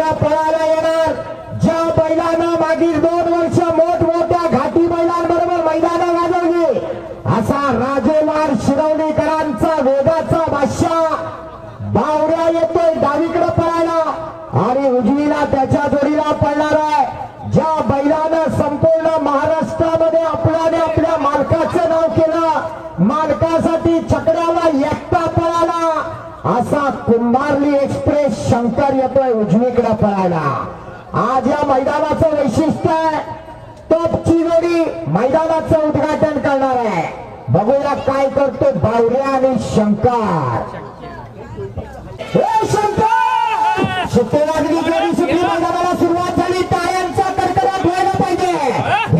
डावीकडे पळायला येणार. ज्या बैलांना मागील दोन वर्ष मोठमोठ्या घाटी बैलांबरोबर मैदान गाजवली. असा राजेवार शिरवणीकरांचा वेगाचा बादशाह. बावड्या येतोय डावीकडे पळायला. आणि उजवीला त्याच्या जोडीला पडणार आहे. ज्या बैलानं संपूर्ण महाराष्ट्रामध्ये आपल्याने आपल्या मालकाचं नाव केलं. मालकासाठी छकड्याला एकटा पळाला. असा कुंभारली एक्सप्रेस शंकर येतोय उजवीकडे पळायला. आज या मैदानाचं वैशिष्ट्य आहे टॉपची जोडी मैदानाचं उद्घाटन करणार आहे. बघूया काय करतो बावऱ्या आणि शंकर. शंकर! सुट्टी लागली जोडी सुट्टी मैदानाला सुरुवात झाली. टायरचा कडकडा व्हायला पाहिजे.